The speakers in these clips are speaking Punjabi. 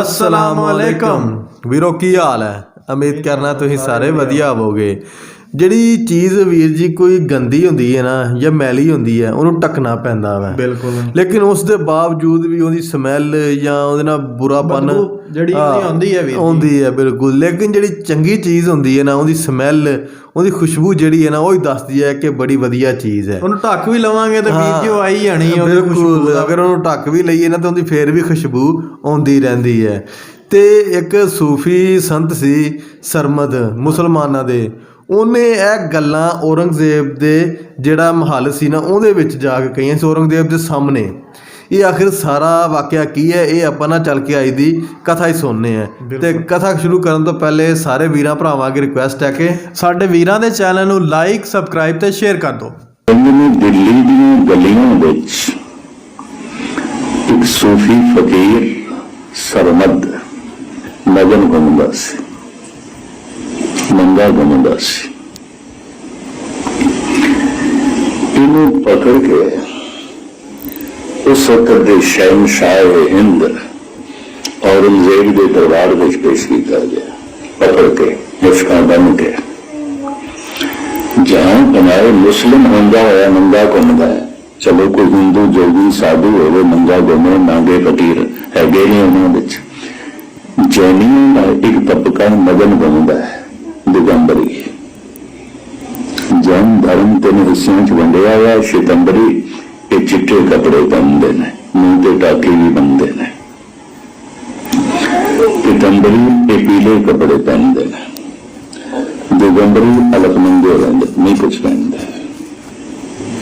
ਅਸਲਾਮ ਵਾਲੇਕਮ ਵੀਰੋ ਕੀ ਹਾਲ ਹੈ? ਉਮੀਦ ਕਰਨਾ ਤੁਸੀਂ ਸਾਰੇ ਵਧੀਆ ਹੋਵੋਗੇ। ਜਿਹੜੀ ਚੀਜ਼ ਵੀਰ ਜੀ ਕੋਈ ਗੰਦੀ ਹੁੰਦੀ ਹੈ ਨਾ ਜਾਂ ਮੈਲੀ ਹੁੰਦੀ ਹੈ ਉਹਨੂੰ ਟੱਕਣਾ ਪੈਂਦਾ ਵਾ। ਬਿਲਕੁਲ। ਲੇਕਿਨ ਉਸ ਦੇ ਬਾਵਜੂਦ ਵੀ ਉਹਦੀ ਸਮੈਲ ਜਾਂ ਉਹਦੇ ਨਾਲ ਬੁਰਾਪਨ ਜਿਹੜੀ ਉਹਦੀ ਆਉਂਦੀ ਹੈ ਵੀਰ। ਆਉਂਦੀ ਹੈ ਬਿਲਕੁਲ। ਲੇਕਿਨ ਜਿਹੜੀ ਚੰਗੀ ਚੀਜ਼ ਹੁੰਦੀ ਹੈ ਨਾ ਉਹਦੀ ਸਮੈਲ ਉਹਦੀ ਖੁਸ਼ਬੂ ਜਿਹੜੀ ਹੈ ਨਾ ਉਹ ਹੀ ਦੱਸਦੀ ਹੈ ਕਿ ਬੜੀ ਵਧੀਆ ਚੀਜ਼ ਹੈ। ਉਹਨੂੰ ਢੱਕ ਵੀ ਲਵਾਂਗੇ ਤੇ ਵੀਰ ਜੀ ਉਹ ਆਈ ਜਾਣੀ ਹੈ ਬਿਲਕੁਲ। ਅਗਰ ਉਹਨੂੰ ਢੱਕ ਵੀ ਲਈਏ ਨਾ ਤਾਂ ਉਹਦੀ ਫੇਰ ਵੀ ਖੁਸ਼ਬੂ ਆਉਂਦੀ ਰਹਿੰਦੀ ਹੈ। ਤੇ ਇੱਕ ਸੂਫੀ ਸੰਤ ਸੀ ਸਰਮਦ ਮੁਸਲਮਾਨਾਂ ਦੇ। ਉਹਨੇ ਇਹ ਗੱਲਾਂ ਔਰੰਗਜ਼ੇਬ ਦੇ ਜਿਹੜਾ ਮਹੱਲ ਸੀ ਨਾ ਉਹਦੇ ਵਿੱਚ ਜਾ ਕੇ ਕਹੀਆਂ ਸੀ ਔਰੰਗਜ਼ੇਬ ਦੇ ਸਾਹਮਣੇ। ਇਹ ਆਖਿਰ ਸਾਰਾ ਵਾਕਿਆ ਕੀ ਹੈ? ਇਹ ਆਪਾਂ ਨਾ ਚੱਲ ਕੇ ਆਈ ਦੀ ਕਥਾ ਹੀ ਸੁਣਨੇ ਆ। ਤੇ ਕਥਾ ਸ਼ੁਰੂ ਕਰਨ ਤੋਂ ਪਹਿਲੇ ਸਾਰੇ ਵੀਰਾਂ ਭਰਾਵਾਂ ਅੱਗੇ ਰਿਕੁਐਸਟ ਹੈ ਕਿ ਸਾਡੇ ਵੀਰਾਂ ਦੇ ਚੈਨਲ ਨੂੰ ਲਾਈਕ ਸਬਸਕ੍ਰਾਈਬ ਤੇ ਸ਼ੇਅਰ ਕਰ ਦਿਓ। ਕਹਿੰਦੇ ਨੇ ਦਿੱਲੀ ਦੀਆਂ ਗਲੀਆਂ ਵਿੱਚ ਇੱਕ ਸੂਫੀ ਫਕੀਰ ਸਰਮਦ ਮਗਨ ਘੁੰਮਦਾ ਸੀ। ਮੰਗਾ ਘੁੰਮਦਾ ਸੀ। ਇਹਨੂੰ ਪਕੜ ਕੇ ਉਸ ਵਕਤ ਦੇ ਸ਼ਹਿਨਸ਼ਾਹ ਹਿੰਦ ਔਰੰਗਜ਼ੇਬ ਦੇ ਦਰਬਾਰ ਵਿੱਚ ਪੇਸ਼ ਕੀਤਾ ਗਿਆ। ਪਕੜ ਕੇ ਮੁਸ਼ਕਾਂ ਬਣ ਕੇ। ਜਹਾਂ ਬਣਾਏ ਮੁਸਲਿਮ ਹੁੰਦਾ ਹੋਇਆ ਨੰਗਾ ਘੁੰਮਦਾ ਹੈ। ਚਲੋ ਕੋਈ ਹਿੰਦੂ ਜੋਗੀ ਸਾਧੂ ਹੋਵੇ ਨੰਗਾ ਘੁੰਮੇ, ਨਾਂਗੇ ਫਕੀਰ ਹੈਗੇ ਨੇ ਉਹਨਾਂ ਵਿੱਚ। ਜੈਨੀਆਂ ਦਾ ਇੱਕ ਤਬਕਾ ਮਗਨ ਘੁੰਮਦਾ ਹੈ। ਦਿਗੰਬਰੀ ਜਨ ਧਰਮ ਤਿੰਨ ਹਿੱਸਿਆਂ ਚ ਵੰਡਿਆ ਹੋਇਆ ਸ਼ਿਤੰਬਰੀ ਇਹ ਚਿੱਟੇ ਕੱਪੜੇ ਪਾਉਂਦੇ ਨੇ, ਮੂੰਹ ਤੇ ਟਾਕੇ ਵੀ ਬੰਨਦੇ ਨੇ। ਪਿਤੰਬਰੀ ਇਹ ਪੀਲੇ ਕੱਪੜੇ ਪਹਿਨਦੇ ਨੇ। ਦਿਗੰਬਰੀ ਅਲਕਮੰਦੇ ਰਹਿੰਦੇ, ਨਹੀਂ ਕੁਝ ਪਹਿਨਦੇ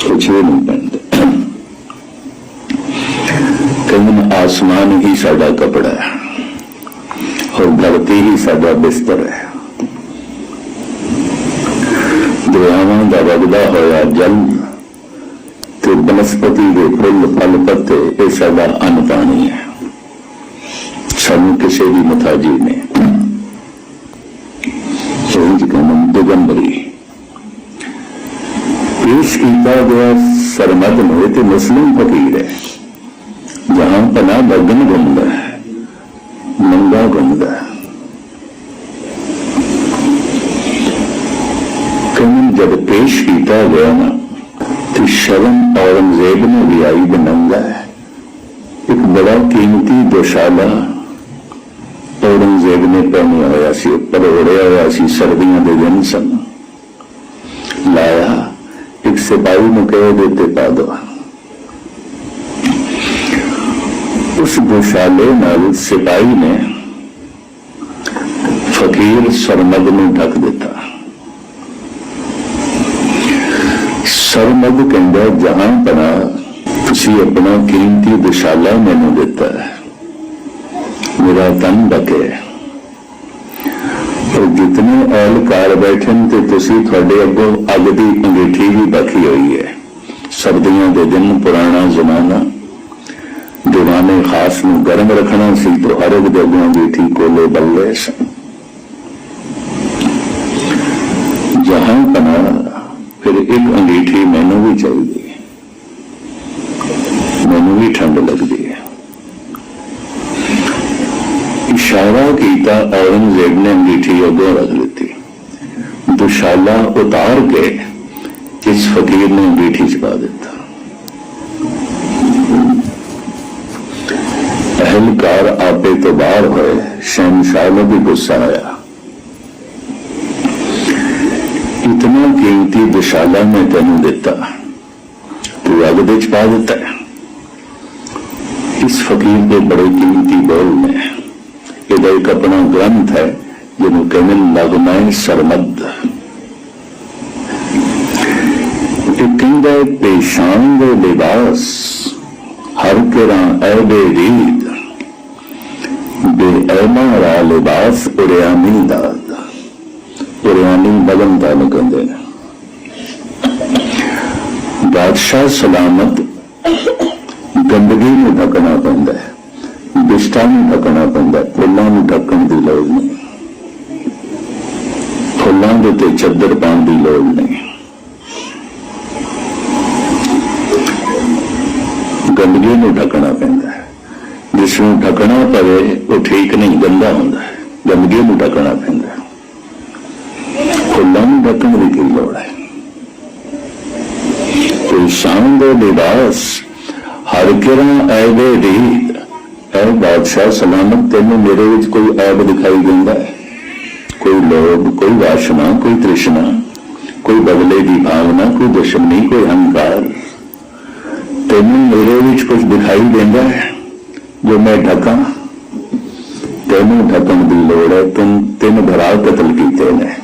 ਕੁਝ ਵੀ ਨਹੀਂ ਪਹਿਨਦੇ ਕਹਿੰਦੇ ਆਸਮਾਨ ਹੀ ਸਾਡਾ ਕੱਪੜਾ ਹੈ ਔਰ ਧਰਤੀ ਹੀ ਸਾਡਾ ਬਿਸਤਰ ਹੈ। ਦਰਿਆਵਾਂ ਦਾ ਵਗਦਾ ਹੋਇਆ ਜਲ ਤੇ ਬਨਸਪਤੀ ਦੇ ਫੁੱਲ, ਫਲ, ਪੱਤੇ, ਇਹ ਸਾਡਾ ਅੰਨ ਪਾਣੀ ਹੈ। ਸਾਨੂੰ ਕਿਸੇ ਦੀ ਮੁਤਾਜੀ ਨਹੀਂ। ਸੋਚ ਕਮਨ ਦਿਗੰਬਰੀ। ਪੇਸ਼ ਕੀਤਾ ਗਿਆ ਸਰਮਦ ਨੂੰ ਤੇ ਮੁਸਲਿਮ ਫਕੀਰ ਹੈ, ਜਹਾਂ ਪਨਾ ਬਗਨ ਘੁੰਮਦਾ ਹੈ ਨੰਗਾ ਘੁੰਮਦਾ ਹੈ। ਕਮਨ ਜਦ ਪੇਸ਼ ਕੀਤਾ ਗਿਆ ਨਾ ਤੇ ਸ਼ਰਮ ਔਰੰਗਜ਼ੇਬ ਨੇ ਵੀ ਆਈ ਬਣਾਉਂਦਾ ਹੈ ਇੱਕ ਬੜਾ ਕੀਮਤੀ ਦੁਸ਼ਾਲਾ ਔਰੰਗਜ਼ੇਬ ਨੇ ਪਹਿਨਿਆ ਹੋਇਆ ਸੀ ਉੱਪਰ oੜਿਆ ਹੋਇਆ ਸੀ ਸਰਦੀਆਂ ਦੇ ਦਿਨ ਸਨ ਲਾਇਆ ਇੱਕ ਸਿਪਾਹੀ ਨੂੰ ਕਹੇ ਦੇ ਤੇ ਪਾ ਦੋ ਉਸ ਦੁਸ਼ਾਲੇ ਨਾਲ ਸਿਪਾਹੀ ਨੇ ਫਕੀਰ ਸਰਮਦ ਕਹਿੰਦਾ, ਜਹਾਂ ਪਨਾ ਤੁਸੀਂ ਆਪਣਾ ਕੀਮਤੀ ਦੁਸ਼ਾਲਾ ਮੈਨੂੰ ਦਿੱਤਾ ਮੇਰਾ ਤਨ ਬਕੇ ਔਰ ਜਿਤਨੇ ਅਹਲਕਾਰ ਬੈਠੇ ਤੇ ਤੁਸੀਂ ਤੁਹਾਡੇ ਅੱਗੋਂ ਅੱਗ ਦੀ ਅੰਗੀਠੀ ਵੀ ਬਖੀ ਹੋਈ ਹੈ। ਸਰਦੀਆਂ ਦੇ ਦਿਨ ਪੁਰਾਣਾ ਜ਼ਮਾਨਾ, ਦੀਵਾਨੇ ਖਾਸ ਨੂੰ ਗਰਮ ਰੱਖਣਾ ਸੀ ਤਾਂ ਹਰ ਇੱਕ ਦੇ ਅੱਗੋਂ ਅੰਗੀਠੀ ਕੋਲੇ ਬੱਲੇ ਸਨ। ਜਹਾਂ ਪਨਾ ਫਿਰ ਇੱਕ ਅੰਗੀਠੀ ਮੈਨੂੰ ਵੀ ਚਾਹੀਦੀ ਹੈ। ਮੈਨੂੰ ਵੀ ਠੰਡ ਲੱਗਦੀ ਹੈ। ਇਸ਼ਾਰਾ ਕੀਤਾ ਔਰੰਗਜ਼ੇਬ ਨੇ ਅੰਗੀਠੀ ਅੱਗੇ ਰੱਖ ਦਿੱਤੀ। ਦੁਸ਼ਾਲਾ ਉਤਾਰ ਕੇ ਇਸ ਫਕੀਰ ਨੇ ਅੰਗੀਠੀ ਚ ਪਾ ਦਿੱਤਾ। ਅਹਲਕਾਰ ਆਪੇ ਤੋਂ ਬਾਹਰ ਹੋਏ, ਸ਼ਹਿਨਸ਼ਾਹ ਨੂੰ ਵੀ ਗੁੱਸਾ ਆਇਆ ਇਤਨਾ ਕੀਮਤੀ ਦੁਸ਼ਾਲਾ ਮੈਂ ਤੈਨੂੰ ਦਿੱਤਾ। ਤੂੰ ਅੱਗ ਵਿੱਚ ਪਾ ਦਿੱਤਾ ਇਸ ਫਕੀਰ ਦੇ ਬੜੇ ਕੀਮਤੀ ਬੋਲ ਨੇ। ਇਹਦਾ ਇੱਕ ਆਪਣਾ ਗ੍ਰੰਥ ਹੈ, ਜਿਹਨੂੰ ਕਹਿੰਦੇ ਨਗਮੈ ਸਰਮਦ। ਇਹ ਕਹਿੰਦਾ ਪੇਸ਼ਾਨ ਦੇ ਲਿਬਾਸ, ਹਰ ਕਿਰਾਂ ਐਡੇ ਰੀਦ ਬੇ ਐਮਾ ਰਾ ਲਿਬਾਸ ਉਰਿਆਮੀ ਦਾਦ ਉਰਿਆਮੀ ਬਦਨ ਦਾ ਨੂੰ ਕਹਿੰਦੇ। ਨੇ ਬਾਦਸ਼ਾਹ ਸਲਾਮਤ ਗੰਦਗੀ ਨੂੰ ਢਕਣਾ ਪੈਂਦਾ ਹੈ, ਬਿਸ਼ਟਾ ਨੂੰ ਢਕਣਾ ਪੈਂਦਾ ਫੁੱਲਾਂ ਨੂੰ ਢੱਕਣ ਦੀ ਲੋੜ ਨਹੀਂ। ਫੁੱਲਾਂ ਦੇ ਤੇ ਚੱਦਰ ਪਾਉਣ ਦੀ ਲੋੜ ਨਹੀਂ। ਗੰਦਗੀ ਨੂੰ ਢਕਣਾ ਪੈਂਦਾ ਹੈ। ਜਿਸ ਨੂੰ ਢਕਣਾ ਪਵੇ, ਉਹ ਠੀਕ ਨਹੀਂ, ਗੰਦਾ ਹੁੰਦਾ ਹੈ। ਗੰਦਗੀ ਨੂੰ ਢਕਣਾ ਪੈਂਦਾ ਹੈ ਫੁੱਲਾਂ ਨੂੰ ਢਕਣ ਦੀ ਕੋਈ ਸ਼ਾਨ ਹਰ ਕਿਰਾਂ ਐਵੇ ਰੀਤ ਐ ਬਾਦਸ਼ਾਹ ਸਲਾਮਤ ਤੈਨੂੰ ਮੇਰੇ ਵਿੱਚ ਕੋਈ ਐਬ ਦਿਖਾਈ ਦਿੰਦਾ ਕੋਈ ਲੋਭ, ਕੋਈ ਵਾਸ਼ਨਾ, ਕੋਈ ਤ੍ਰਿਸ਼ਨਾ, ਕੋਈ ਬਦਲੇ ਦੀ ਭਾਵਨਾ, ਕੋਈ ਦੁਸ਼ਮਣੀ, ਕੋਈ ਹੰਕਾਰ ਤੈਨੂੰ ਮੇਰੇ ਵਿੱਚ ਕੁਝ ਦਿਖਾਈ ਦਿੰਦਾ ਹੈ? ਜੋ ਮੈਂ ਢਕਾਂ, ਤੈਨੂੰ ਢਕਣ ਦੀ ਲੋੜ ਹੈ, ਤੂੰ ਤਿੰਨ ਭਰਾ ਕਤਲ ਕੀਤੇ ਨੇ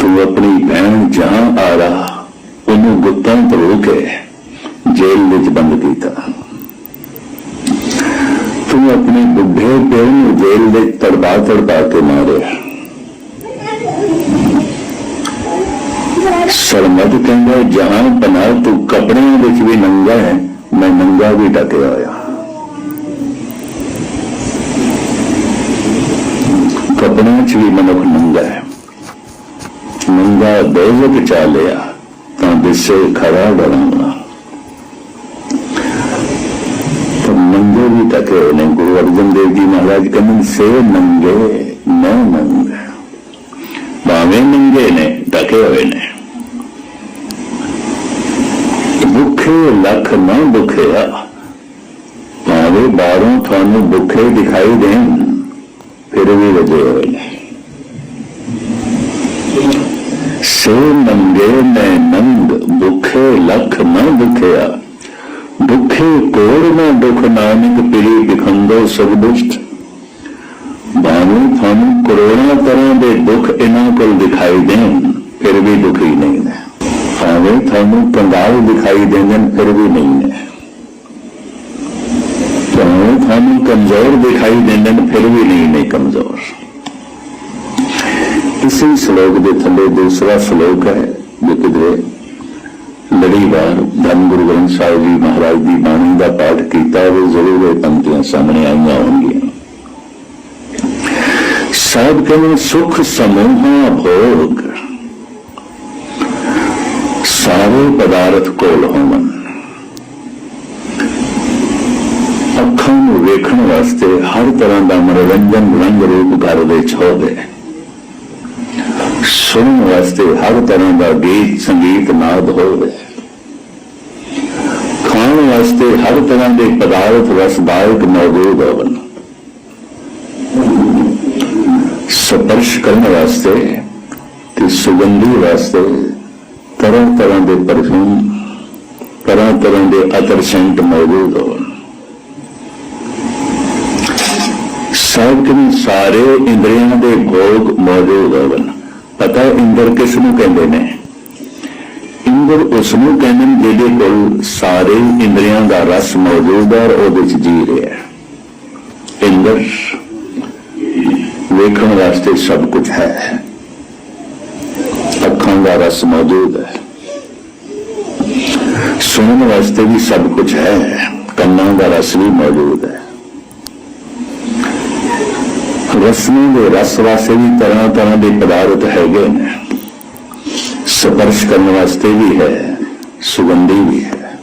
ਤੂੰ ਆਪਣੀ ਭੈਣ ਜਾਂ ਆਰਾ ਉਹਨੂੰ ਗੁੱਤਾਂ ਤੋਂ ਕੇ ਜੇਲ੍ਹ ਵਿੱਚ ਬੰਦ ਕੀਤਾ। ਤੂੰ ਆਪਣੇ ਬੁੱਢੇ ਪਿਓ ਨੂੰ ਜੇਲ੍ਹ ਵਿੱਚ ਤੜਪਾ ਤੜਪਾ ਕੇ ਮਾਰਿਆ। ਸਰਮਦ ਕਹਿੰਦਾ ਜਹਾਂ ਬਨਾ ਤੂੰ ਕਪੜਿਆਂ ਵਿੱਚ ਵੀ ਨੰਗਾ ਹੈ, ਮੈਂ ਨੰਗਾ ਵੀ ਢਕਿਆ ਹੋਇਆ। ਕਪੜਿਆਂ 'ਚ ਵੀ ਮਨੁੱਖ ਨੰਗਾ ਹੈ। ਨੰਗਾ ਦੋਜ਼ਖ ਚਾ ਤਾਂ ਦਿਸੇ ਖੜਾ ਡਰਾਂਗਾ ਤਾਂ ਨੰਗੇ ਵੀ ਢਕੇ ਨੇ, ਗੁਰੂ ਅਰਜਨ ਦੇਵ ਜੀ ਮਹਾਰਾਜ ਕਹਿੰਦੇ ਸੇ ਨੰਗੇ ਮੈਂ ਨੰਗਾ ਭਾਵੇਂ ਮੰਗੇ ਨੇ ਢਕੇ ਹੋਏ ਨੇ। ਭੁੱਖੇ ਲੱਖ ਨਾ ਭੁੱਖਿਆ, ਭਾਵੇਂ ਬਾਹਰੋਂ ਤੁਹਾਨੂੰ ਭੁੱਖੇ ਦਿਖਾਈ ਦੇਣ, ਫਿਰ ਵੀ ਵਜੇ ਹੋਏ ਨੇ। ਸੇ ਨੰਗੇ ਮੈਂ ਨੰਗ ਭੁੱਖੇ ਲੱਖ ਨਾ ਭੁੱਖਿਆ ਦੁਖੇ ਕੋੜ ਨਾ ਦੁਖ ਨਾਨਕ ਪਿਰੀ ਦਿਖੰਦੋ ਸਭ ਦੁਸ਼ਟ। ਭਾਵੇਂ ਤੁਹਾਨੂੰ ਕਰੋੜਾਂ ਤਰ੍ਹਾਂ ਦੇ ਦੁੱਖ ਇਹਨਾਂ ਕੋਲ ਦਿਖਾਈ ਦੇਣ, ਫਿਰ ਵੀ ਦੁਖੀ ਨਹੀਂ ਨੇ। ਭਾਵੇਂ ਤੁਹਾਨੂੰ ਕੰਗਾਲ ਦਿਖਾਈ ਦੇਣ, ਫਿਰ ਵੀ ਨਹੀਂ ਨੇ। ਭਾਵੇਂ ਤੁਹਾਨੂੰ ਕਮਜ਼ੋਰ ਦਿਖਾਈ ਦੇਣ, ਫਿਰ ਵੀ ਨਹੀਂ ਨੇ ਕਮਜ਼ੋਰ। ਇਸੇ ਸ਼ਲੋਕ ਦੇ ਥੱਲੇ ਦੂਸਰਾ ਸ਼ਲੋਕ ਹੈ, ਜੋ ਕਿਧਰੇ ਲੜੀਵਾਰ ਧੰਨ ਗੁਰੂ ਗ੍ਰੰਥ ਸਾਹਿਬ ਜੀ ਮਹਾਰਾਜ ਦੀ ਬਾਣੀ ਦਾ ਪਾਠ ਕੀਤਾ ਉਹ ਜ਼ਰੂਰ ਇਹ ਪੰਕਤੀਆਂ ਸਾਹਮਣੇ ਆਈਆਂ ਹੋਣਗੀਆਂ। ਸਾਧ ਕਹਿੰਦੇ ਸੁਖ ਸਮੂਹਾ ਭੋਗ, ਸਾਰੇ ਪਦਾਰਥ ਕੋਲ ਹੋਵਨ ਅੱਖਾਂ ਨੂੰ ਵੇਖਣ ਵਾਸਤੇ ਹਰ ਤਰ੍ਹਾਂ ਦਾ ਮਨੋਰੰਜਨ ਰੰਗ ਰੂਪ ਘਰ ਵਿੱਚ ਹੋਵੇ। ਸੁਣਨ ਵਾਸਤੇ ਹਰ ਤਰ੍ਹਾਂ ਦਾ ਗੀਤ ਸੰਗੀਤ ਨਾਦ ਹੋਵੇ। ਖਾਣ ਵਾਸਤੇ ਹਰ ਤਰ੍ਹਾਂ ਦੇ ਪਦਾਰਥ ਰਸਦਾਇਕ ਮੌਜੂਦ ਹੋਵਨ ਸਪਰਸ਼ ਕਰਨ ਵਾਸਤੇ ਤੇ ਸੁਗੰਧੀ ਵਾਸਤੇ ਤਰ੍ਹਾਂ ਤਰ੍ਹਾਂ ਦੇ ਪਰਫਿਊਮ, ਤਰ੍ਹਾਂ ਤਰ੍ਹਾਂ ਦੇ ਅਤਰ ਸੈਂਟ ਮੌਜੂਦ ਹੋਣ। ਸਭ ਸਾਰੇ ਇੰਦਰੀਆਂ ਦੇ ਭੋਗ ਮੌਜੂਦ ਹੋਵਨ ਪਤਾ ਇੰਦਰ ਕਿਸ ਨੂੰ ਕਹਿੰਦੇ ਨੇ? ਇੰਦਰ ਉਸ ਨੂੰ ਕਹਿੰਦੇ ਨੇ ਜਿਹਦੇ ਕੋਲ ਸਾਰੇ ਇੰਦਰੀਆਂ ਦਾ ਰਸ ਮੌਜੂਦ ਹੈ ਉਹਦੇ ਵਿੱਚ ਜੀ ਰਿਹਾ ਇੰਦਰ, ਵੇਖਣ ਵਾਸਤੇ ਸਭ ਕੁਝ ਹੈ। ਅੱਖਾਂ ਦਾ ਰਸ ਮੌਜੂਦ ਹੈ। ਸੁਣਨ ਵਾਸਤੇ ਵੀ ਸਭ ਕੁਝ ਹੈ। ਕੰਨਾਂ ਦਾ ਰਸ ਵੀ ਮੌਜੂਦ ਹੈ। ਰਸਮੀ ਦੇ ਰਸ ਵਾਸਤੇ ਵੀ ਤਰ੍ਹਾਂ ਤਰ੍ਹਾਂ ਦੇ ਪਦਾਰਥ ਹੈਗੇ ਨੇ। ਸਪਰਸ਼ ਕਰਨ ਵਾਸਤੇ ਵੀ ਹੈ, ਸੁਗੰਧੀ ਵੀ ਹੈ।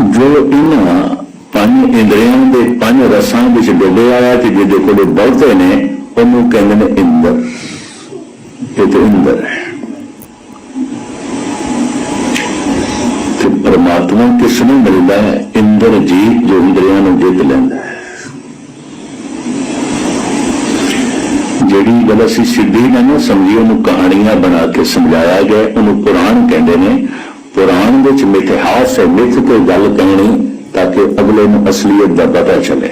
ਜੋ ਇਹਨਾਂ ਪੰਜ ਇੰਦਰੀਆਂ ਦੇ ਪੰਜ ਰਸਾਂ ਵਿੱਚ ਡੁੱਬਿਆ ਆਇਆ ਤੇ ਜਿਹਦੇ ਕੋਲ ਬਹੁਤੇ ਨੇ, ਉਹਨੂੰ ਕਹਿੰਦੇ ਨੇ ਇੰਦਰ। ਇਹ ਤੇ ਇੰਦਰ ਹੈ। ਤੇ ਪਰਮਾਤਮਾ ਕਿਸ ਨੂੰ ਮਿਲਦਾ ਹੈ? ਇੰਦਰ ਜੀ ਜੋ ਇੰਦਰੀਆਂ ਨੂੰ ਜਿੱਤ ਲੈਂਦਾ ਹੈ। ਜਿਹੜੀ ਗੱਲ ਅਸੀਂ ਸਿੱਧੀ ਨਾ ਨਾ ਸਮਝੀ, ਉਹਨੂੰ ਕਹਾਣੀਆਂ ਬਣਾ ਕੇ ਸਮਝਾਇਆ ਗਿਆ, ਉਹਨੂੰ ਪੁਰਾਣ ਕਹਿੰਦੇ ਨੇ। ਪੁਰਾਣ ਵਿੱਚ ਮਿਥਿਹਾਸ ਹੈ, ਮਿਥ ਕੇ ਗੱਲ ਕਹਿਣੀ, ਤਾਂ ਕਿ ਅਗਲੇ ਨੂੰ ਅਸਲੀਅਤ ਦਾ ਪਤਾ ਚੱਲੇ।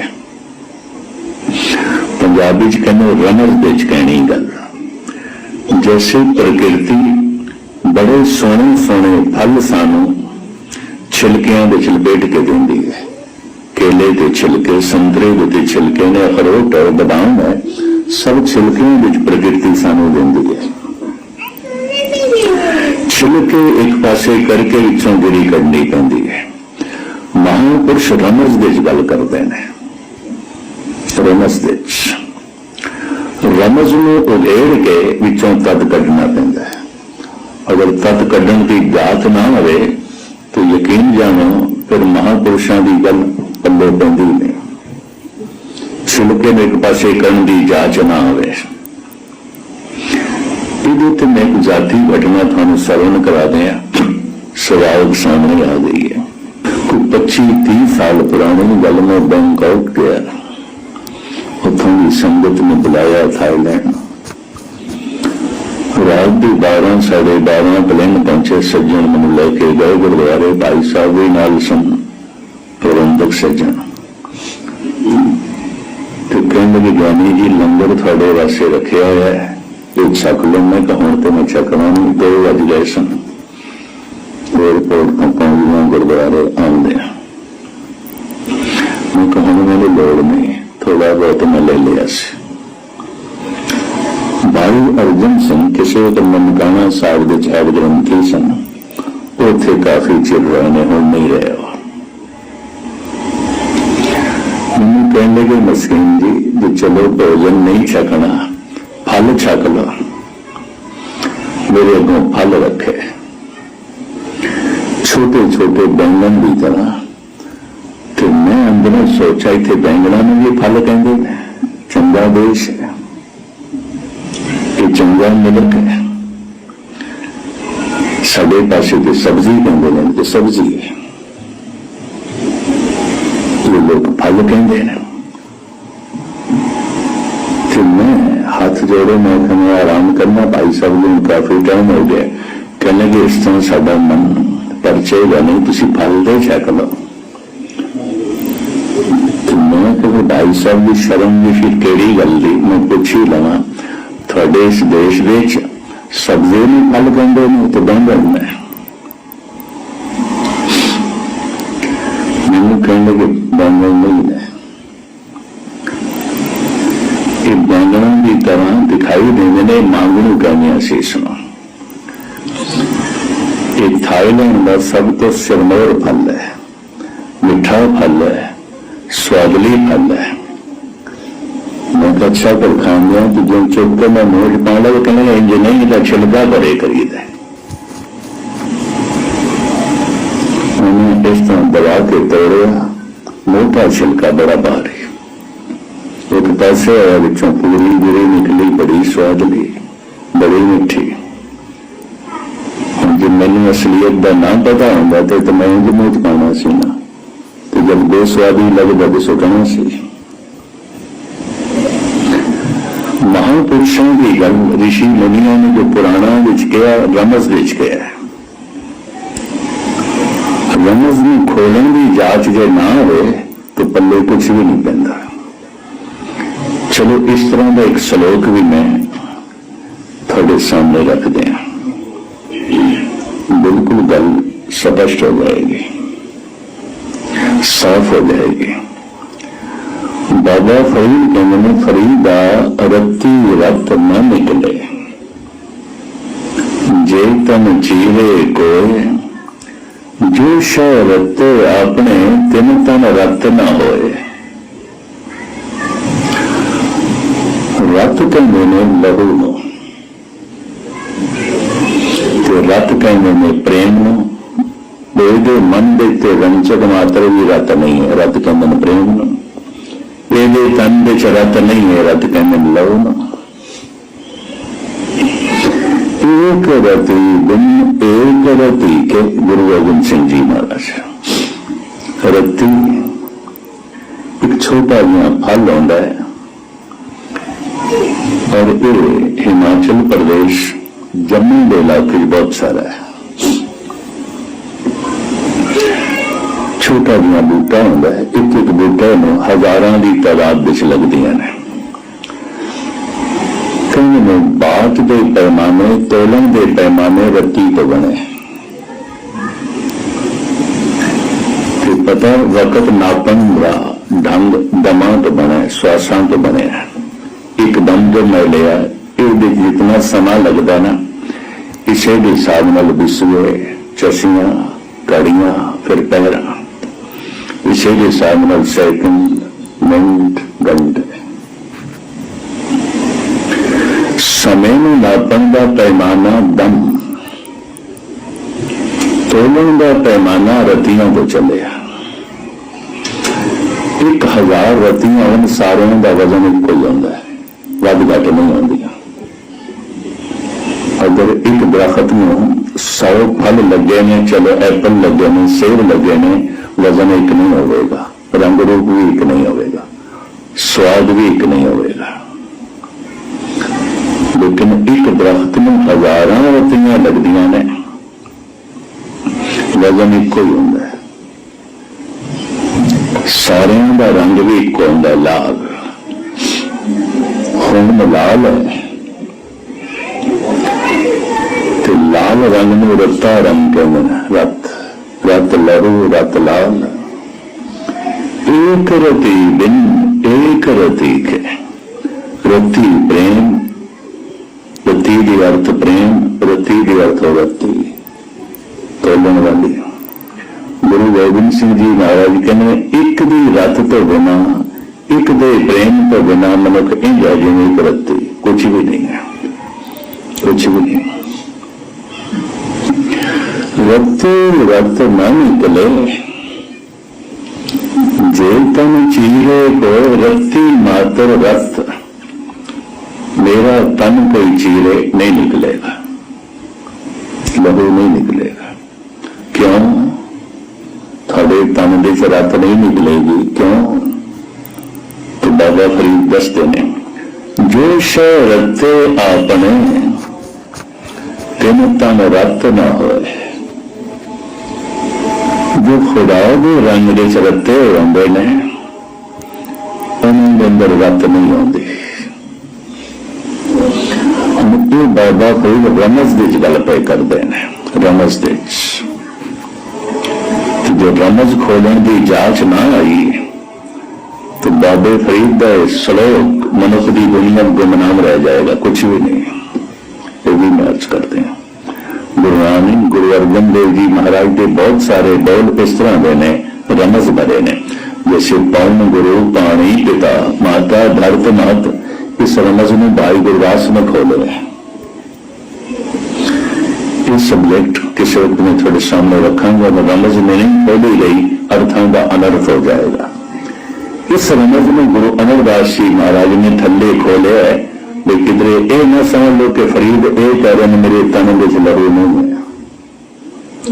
ਪੰਜਾਬੀ ਚ ਕਹਿੰਦੇ ਰਮਜ਼ ਵਿੱਚ ਕਹਿਣੀ ਗੱਲ। ਜੈਸੇ ਪ੍ਰਕਿਰਤੀ, ਬੜੇ ਸੋਹਣੇ ਸੋਹਣੇ ਫਲ ਸਾਨੂੰ ਛਿਲਕਿਆਂ ਦੇ ਲਪੇਟ ਕੇ ਦਿੰਦੀ ਹੈ। ਕੇਲੇ ਦੇ ਛਿਲਕੇ, ਸੰਤਰੇ ਦੇ ਤੇ ਛਿਲਕੇ ਨੇ ਅਖਰੋਟ ਹੈ ਬਦਾਮ ਹੈ। ਸਭ ਛਿਲਕਿਆਂ ਵਿੱਚ ਪ੍ਰਕਿਰਤੀ ਸਾਨੂੰ ਦਿੰਦੀ ਹੈ। ਛਿਲਕੇ ਇੱਕ ਪਾਸੇ ਕਰਕੇ ਵਿੱਚੋਂ ਗਿਰੀ ਕੱਢਣੀ ਪੈਂਦੀ ਹੈ। ਮਹਾਂਪੁਰਸ਼ ਰਮਜ਼ ਦੇ ਵਿੱਚ ਗੱਲ ਕਰਦੇ ਨੇ। ਰਮਜ਼ ਦੇ ਰਮਜ਼ ਨੂੰ ਉਗੇੜ ਕੇ ਵਿੱਚੋਂ ਤਦ ਕੱਢਣਾ ਪੈਂਦਾ ਹੈ। ਅਗਰ ਤਦ ਕੱਢਣ ਦੀ ਗਾਤ ਨਾ ਹੋਵੇ, ਤਾਂ ਯਕੀਨ ਜਾਣੋ, ਫਿਰ ਮਹਾਂਪੁਰਸ਼ਾਂ ਦੀ ਗੱਲ ਪੱਲੇ ਪੈਂਦੀ ਨਹੀਂ। ਛਿਲਕੇ ਨੂੰ ਇੱਕ ਪਾਸੇ ਕਰਨ ਦੀ ਜਾਚ ਨਾ ਹੋਵੇ। ਇਹਦੇ ਤੇ ਮੈਂ ਇੱਕ ਜਾਤੀ ਘਟਨਾ ਤੁਹਾਨੂੰ ਸਰਵਣ ਕਰਾ ਦਿਆਂ। ਸਵਾਲ ਸਾਹਮਣੇ ਆ ਗਈ ਹੈ। ਕੋਈ 25 30 ਸਾਲ ਪੁਰਾਣੀ ਗੱਲ ਮੈਂ ਬੈਂਕਾਕ ਗਿਆ ਉੱਥੋਂ ਦੀ ਸੰਗਤ ਨੂੰ ਬੁਲਾਇਆ ਥਾਈਲੈਂਡ। ਰਾਤ ਦੀ 12 ਸਾਢੇ 12 ਪਲੇਨ ਪਹੁੰਚੇ ਸੱਜਣ ਮੈਨੂੰ ਲੈ ਕੇ ਗਏ। ਗੁਰਦੁਆਰੇ ਭਾਈ ਸਾਹਿਬ ਦੇ ਨਾਲ ਸਨ। ਪ੍ਰਬੰਧਕ ਸੱਜਣ। ਤੇ ਕਹਿੰਦੇ ਕਿ ਗਿਆਨੀ ਜੀ, ਲੰਗਰ ਤੁਹਾਡੇ ਵਾਸਤੇ ਰੱਖਿਆ ਹੋਇਆ ਹੈ। ਇਹ ਛਕ ਲਓ ਮੈਂ ਕਿਹਾ ਹੁਣ ਤੇ ਮੈਂ ਛਕਣਾ ਨਹੀਂ ਦੋ ਵੱਜ ਗਏ ਸਨ। ਏਅਰਪੋਰਟ ਤੋਂ ਪਹੁੰਚਣਾ ਗੁਰਦੁਆਰੇ ਆਉਂਦੇ ਆ। ਮੈਂ ਕਿਹਾ ਮੈਨੂੰ ਲੋੜ ਨਹੀਂ ਥੋੜਾ ਬਹੁਤ ਮੈਂ ਲੈ ਲਿਆ ਸੀ। ਭਾਈ ਅਰਜਨ ਸਿੰਘ ਕਿਸੇ ਇੱਕ ਮਨਕਾਣਾ ਸਾਹਿਬ ਦੇ ਚਾਰ ਗ੍ਰੰਥੀ ਸਨ। ਉੱਥੇ ਕਾਫੀ ਚਿਰ ਰਹੇ ਨੇ ਹੁਣ ਨਹੀਂ ਰਹੇ। ਉਹ ਮੈਨੂੰ ਜੀ ਜੇ ਚਲੋ ਭੋਜਨ ਨਹੀਂ ਛਕਣਾ ਫਲ ਛਕ ਲਓ ਮੇਰੇ ਅੱਗੋਂ ਫਲ ਰੱਖੇ ਛੋਟੇ ਛੋਟੇ ਬੈਂਗਣ ਦੀ ਤਰ੍ਹਾਂ ਤੇ ਮੈਂ ਅੰਦਰੋਂ ਸੋਚਿਆ ਇੱਥੇ ਬੈਂਗਣਾ ਨੂੰ ਵੀ ਫਲ ਕਹਿੰਦੇ ਨੇ ਚੰਗਾ ਦੇਸ਼ ਹੈ ਇਹ ਚੰਗਾ ਮਿਲਕ ਹੈ ਸਾਡੇ ਪਾਸੇ ਤੇ ਸਬਜ਼ੀ ਕਹਿੰਦੇ ਨੇ ਤੇ ਸਬਜ਼ੀ ਹੈ ਇਹ ਲੋਕ ਫਲ ਕਹਿੰਦੇ ਨੇ ਤੇ ਮੈਂ ਹੱਥ ਮੈਂ ਕਹਿੰਦਾ ਆਰਾਮ ਕਰਨਾ, ਭਾਈ ਸਾਹਿਬ ਨੂੰ ਕਾਫੀ ਟਾਈਮ ਹੋ ਗਿਆ। ਕਹਿੰਦੇ ਕਿ ਇਸ ਤਰ੍ਹਾਂ ਸਾਡਾ ਮਨ ਪਰਚੇਗਾ ਨਹੀਂ ਤੁਸੀਂ ਫਲ ਦੇ ਛਕ ਮੈਂ ਕਹਿੰਦਾ ਭਾਈ ਸਾਹਿਬ ਦੀ ਸ਼ਰਮ ਦੀ ਫਿਰ ਕਿਹੜੀ ਗੱਲ ਦੀ ਮੈਂ ਪੁੱਛ ਹੀ ਲਵਾਂ, ਤੁਹਾਡੇ ਇਸ ਦੇਸ਼ ਵਿੱਚ ਸਬਜ਼ੀ ਨੂੰ ਫਲ ਕਹਿੰਦੇ ਨੇ ਤੇ ਬੰਗਣ ਨੇ ਮੈਨੂੰ ਕਹਿੰਦੇ ਕਿ ਬੰਗਣ ਨਹੀਂ ਨੇ ਇਹ ਬੰਗਣਾਂ ਦੀ ਤਰ੍ਹਾਂ ਦਿਖਾਈ ਦਿੰਦੇ ਨੇ ਮੰਗ ਨੂੰ। ਕਹਿੰਦੇ ਇਹ ਥਾਈਲੈਂਡ ਦਾ ਸਭ ਤੋਂ ਸਿਰਮੌਰ ਫਲ ਹੈ, ਮਿੱਠਾ ਫਲ ਹੈ, ਸਵਾਦਲੀ ਫਲ ਹੈ। ਮੈਂ ਕਿਹਾ ਪਰ ਖਾਂਦੇ ਆ ਜੋ ਚੁੱਕ ਕੇ ਮੈਂ ਮੂੰਹ ਪਾਉਂਦਾ ਪਾ ਲਿਆ ਇੰਜ ਨਹੀਂ ਤਾਂ ਛਿਲਕਾ ਭਰੇ ਕਰੀਦਾ। ਉਹਨੇ ਇਸ ਤਰ੍ਹਾਂ ਦਬਾ ਕੇ ਤੋੜਿਆ ਮੋਟਾ ਛਿਲਕਾ ਬੜਾ ਭਾਰੀ। ਪਾਸੇ ਹੋਇਆ ਵਿੱਚੋਂ ਪੂਰੀ ਗੁਰੇ ਨਿਕਲੀ ਬੜੀ ਸਵਾਦਲੀ ਬੜੀ ਮਿੱਠੀ। ਹੁਣ ਜੇ ਮੈਨੂੰ ਅਸਲੀਅਤ ਦਾ ਨਾਮ ਪਤਾ ਹੁੰਦਾ ਤੇ ਤਾਂ ਮੈਂ ਇੰਜ ਮੂੰਹ ਚ ਪਾਉਣਾ ਸੀ ਨਾ। ਤੇ ਜਦ ਬੇਸਵਾਦੀ ਲੱਗਦਾ ਤੇ ਸੁਟਣਾ ਸੀ। ਮਹਾਂਪੁਰਸ਼ਾਂ ਦੀ ਗੱਲ ਰਿਸ਼ੀ ਮੁਨੀਆਂ ਨੇ ਜੋ ਪੁਰਾਣਾ ਵਿੱਚ ਕਿਹਾ, ਰਮਜ਼ ਵਿੱਚ ਕਿਹਾ ਰਮਜ਼ ਨੂੰ ਖੋਲਣ ਦੀ ਜਾਂਚ ਜੇ ਨਾ ਹੋਵੇ ਤੇ ਪੱਲੇ ਕੁਝ ਵੀ ਨਹੀਂ ਪੈਂਦਾ। ਚਲੋ ਇਸ ਤਰ੍ਹਾਂ ਦਾ ਇੱਕ ਸ਼ਲੋਕ ਵੀ ਮੈਂ ਤੁਹਾਡੇ ਸਾਹਮਣੇ ਰੱਖ ਦਿਆਂ ਬਿਲਕੁਲ ਗੱਲ ਸਪਸ਼ਟ ਹੋ ਜਾਏਗੀ। ਸਾਫ਼ ਹੋ ਜਾਏਗੀ। ਬਾਬਾ ਫਰੀਦ ਕਹਿੰਦੇ ਨੇ, ਫਰੀਦਾ ਰੱਤੀ ਰਤ ਨਾ ਨਿਕਲੇ। ਜੇ ਤਨ ਜੀਵੇ ਕੋਏ, ਜੋ ਸ਼ੈ ਆਪਣੇ ਤਿਨ ਤਨ ਰਤ ਨਾ ਹੋਏ। ਰਤ ਕਹਿੰਦੇ ਨੇ ਲਹੂ ਨੂੰ। ਤੇ ਰਤ ਕਹਿੰਦੇ ਨੇ ਪ੍ਰੇਮ ਨੂੰ। ਇਹਦੇ ਮਨ ਦੇ ਤੇ ਰੰਚਕ ਮਾਤਰ ਵੀ ਰਤ ਨਹੀਂ ਹੈ। ਰਤ ਕਹਿੰਦੇ ਨੇ ਪ੍ਰੇਮ ਨੂੰ। ਇਹਦੇ ਤਨ ਵਿੱਚ ਰਤ ਨਹੀਂ ਹੈ। ਰਤ ਕਹਿੰਦੇ ਨੇ ਲਹੂ ਨੂੰ। ਇੱਕ ਰਤੀ ਬਿਨ ਇੱਕ ਰਤੀ ਕੇ ਗੁਰੂ ਗੋਬਿੰਦ ਸਿੰਘ ਜੀ ਮਹਾਰਾਜ। ਰਤੀ ਇੱਕ ਛੋਟਾ ਜਿਹਾ ਫਲ ਹੁੰਦਾ ਹੈ। ਔਰ ਇਹ ਹਿਮਾਚਲ ਪ੍ਰਦੇਸ਼ ਜੰਮੂ ਦੇ ਇਲਾਕੇ ਬਹੁਤ ਸਾਰਾ ਹੈ। ਛੋਟਾ ਜਿਹਾ ਬੂਟਾ ਹੁੰਦਾ ਹੈ, ਇੱਕ ਇੱਕ ਬੂਟੇ ਨੂੰ ਹਜ਼ਾਰਾਂ ਦੀ ਤਾਦਾਦ ਵਿੱਚ ਲੱਗਦੀਆਂ ਨੇ। ਕਹਿੰਦੇ ਨੇ ਬਾਤ ਦੇ ਪੈਮਾਨੇ ਤੋਲਣ ਦੇ ਪੈਮਾਨੇ ਵਰਤੀ ਤੋਂ ਬਣੇ। ਤੇ ਪਤਾ ਵਕਤ ਨਾਪਣ ਦਾ ਢੰਗ, ਦਮਾਂ ਤੋਂ ਬਣੇ, ਸਵਾਸਾਂ ਤੋਂ ਬਣੇ ਇੱਕ ਦਮ ਜੋ ਮੈਂ ਲਿਆ ਇਹਦੇ ਜਿਤਨਾ ਸਮਾਂ ਲੱਗਦਾ ਨਾ ਇਸੇ ਦੇ ਹਿਸਾਬ ਨਾਲ ਬਿਸਵੇ ਚਸੀਆਂ ਕੜੀਆਂ ਫਿਰ ਪੈਰਾਂ। ਇਸੇ ਦੇ ਹਿਸਾਬ ਨਾਲ ਸੈਕਿੰਡ, ਮਿੰਟ, ਘੰਟੇ। ਸਮੇਂ ਨੂੰ ਨਾਪਣ ਦਾ ਪੈਮਾਨਾ ਦਮ। ਤੋਲਣ ਦਾ ਪੈਮਾਨਾ ਰਤੀਆਂ ਤੋਂ ਚੱਲਿਆ। ਇੱਕ ਹਜ਼ਾਰ ਰਤੀਆਂ ਉਹਨਾਂ ਸਾਰਿਆਂ ਦਾ ਵਜ਼ਨ ਇੱਕੋ ਹੀ ਹੁੰਦਾ ਹੈ। ਵੱਧ ਘੱਟ ਨਹੀਂ ਹੁੰਦੀਆਂ ਅਗਰ ਇੱਕ ਦਰਖਤ ਨੂੰ 100 ਫਲ ਲੱਗੇ ਨੇ, ਚਲੋ ਐਪਲ ਲੱਗੇ ਨੇ, ਸੇਬ ਲੱਗੇ ਨੇ, ਵਜ਼ਨ ਇੱਕ ਨਹੀਂ ਹੋਵੇਗਾ। ਰੰਗ ਰੂਪ ਵੀ ਇੱਕ ਨਹੀਂ ਹੋਵੇਗਾ। ਸਵਾਦ ਵੀ ਇੱਕ ਨਹੀਂ ਹੋਵੇਗਾ। ਲੇਕਿਨ ਇੱਕ ਦਰਖਤ ਨੂੰ ਹਜ਼ਾਰਾਂ ਰਤੀਆਂ ਲੱਗਦੀਆਂ ਨੇ। ਵਜ਼ਨ ਇੱਕੋ ਹੀ ਹੁੰਦਾ ਹੈ। ਸਾਰਿਆਂ ਦਾ ਰੰਗ ਵੀ ਇੱਕੋ ਹੁੰਦਾ ਲਾਲ। ਹੁਣ ਲਾਲ ਹੈ। ਤੇ ਲਾਲ ਰੰਗ ਨੂੰ ਰੱਤਾ ਰੰਗ ਕਹਿੰਦੇ ਰਤ ਰਤ ਲਰੂ ਰਤ ਲਾਲ। ਏਕ ਰਤੀ ਬਿਨ, ਏਕ ਰਤੀ ਕੇ ਰਤੀ ਪ੍ਰੇਮ, ਰਤੀ ਦੀ ਅਰਥ ਪ੍ਰੇਮ, ਰਤੀ ਦੀ ਅਰਥ ਰਤੀ। ਤੋਲਣ ਵਾਲੀ। ਗੁਰੂ ਗੋਬਿੰਦ ਸਿੰਘ ਜੀ ਮਹਾਰਾਜ ਕਹਿੰਦੇ ਇੱਕ ਦੀ ਰਤ ਤੋਂ ਬਿਨਾ ਇੱਕ ਦੇ ਪ੍ਰੇਮ ਤੋਂ ਬਿਨਾ ਮਨੁੱਖ ਇੰਝ ਹੈ ਜਿਵੇਂ ਇੱਕ ਰੱਤੀ ਕੁਝ ਵੀ ਨਹੀਂ ਹੈ ਕੁਝ ਵੀ ਨਹੀਂ ਰਤ ਰਤ ਨਾ ਨਿਕਲੇ ਜੇ ਤਨ ਚੀਰੇ ਕੋ ਰਤੀ ਮਾਤਰ ਰਤ ਮੇਰਾ ਤਨ ਕੋਈ ਚੀਰੇ ਨਹੀਂ ਨਿਕਲੇਗਾ ਲਹੂ ਨਹੀਂ ਨਿਕਲੇਗਾ ਕਿਉਂ ਤੁਹਾਡੇ ਤਨ ਦੇ ਚ ਰਤ ਨਹੀਂ ਨਿਕਲੇਗੀ ਕਿਉਂ ਤੇ ਬਾਬਾ ਫਰੀਦ ਦੱਸਦੇ ਨੇ। ਜੋ ਸ਼ੈ ਰਤੇ ਆਪਣੇ, ਤਿਨ ਤਨ ਰਤ ਨਾ ਹੋਏ। ਜੋ ਖੁਦਾ ਦੇ ਰੰਗ ਦੇ ਚ ਹੁੰਦੇ ਨੇ, ਉਹਨਾਂ ਦੇ ਅੰਦਰ ਰਤ ਨਹੀਂ ਆਉਂਦੀ। ਇਹ ਬਾਬਾ ਫਰੀਦ ਰਮਜ਼ ਦੇ ਚ ਗੱਲ ਪਏ ਕਰਦੇ ਨੇ, ਰਮਜ਼ ਦੇ ਚ। ਜੋ ਰਮਜ਼ ਖੋਲਣ ਦੀ ਜਾਂਚ ਨਾ ਆਈ ਤੇ ਬਾਬੇ ਫਰੀਦ ਦਾ ਇਹ ਸ਼ਲੋਕ ਮਨੁੱਖ ਦੀ ਦੁਨੀਆ ਵਿੱਚ ਗੁਮਨਾਮ ਰਹਿ ਜਾਏਗਾ ਕੁਝ ਵੀ ਨਹੀਂ। ਇਹ ਵੀ ਮੈਚ ਕਰਦੇ ਹਾਂ। ਗੁਰੂ ਨਾਨਕ, ਗੁਰੂ ਅਰਜਨ ਦੇਵ ਜੀ ਮਹਾਰਾਜ ਦੇ ਬਹੁਤ ਸਾਰੇ ਬੋਲ ਇਸ ਤਰ੍ਹਾਂ ਦੇ ਨੇ, ਰਮਜ਼ ਭਰੇ ਨੇ। ਜੈਸੇ ਪੌਣ ਗੁਰੂ, ਪਾਣੀ, ਪਿਤਾ, ਮਾਤਾ ਧਰਤ ਮਹਤ, ਇਸ ਰਮਜ਼ ਨੂੰ ਭਾਈ ਗੁਰਦਾਸ ਨੇ ਖੋਲ੍ਹਿਆ ਇਹ ਸਬਜੈਕਟ ਕਿਸੇ ਵਕਤ ਮੈਂ ਤੁਹਾਡੇ ਸਾਹਮਣੇ ਰੱਖਾਂਗਾ ਰਮਜ਼ ਨੇ ਨਹੀਂ ਖੋਲੀ ਗਈ ਅਰਥਾਂ ਦਾ ਅਨਰਥ ਹੋ ਜਾਏਗਾ। ਇਸ ਰਮਜ਼ ਨੂੰ ਗੁਰੂ ਅਮਰਦਾਸ ਜੀ ਮਹਾਰਾਜ ਨੇ ਥੱਲੇ ਖੋਲਿਆ ਵੀ ਕਿਧਰੇ ਇਹ ਨਾ ਸਮਝ ਲੋ ਕਿ ਫਰੀਦ ਇਹ ਕਹਿ ਰਹੇ ਨੇ ਮੇਰੇ ਤਨ ਵਿੱਚ ਲਹੂ ਨਹੀਂ ਹੈ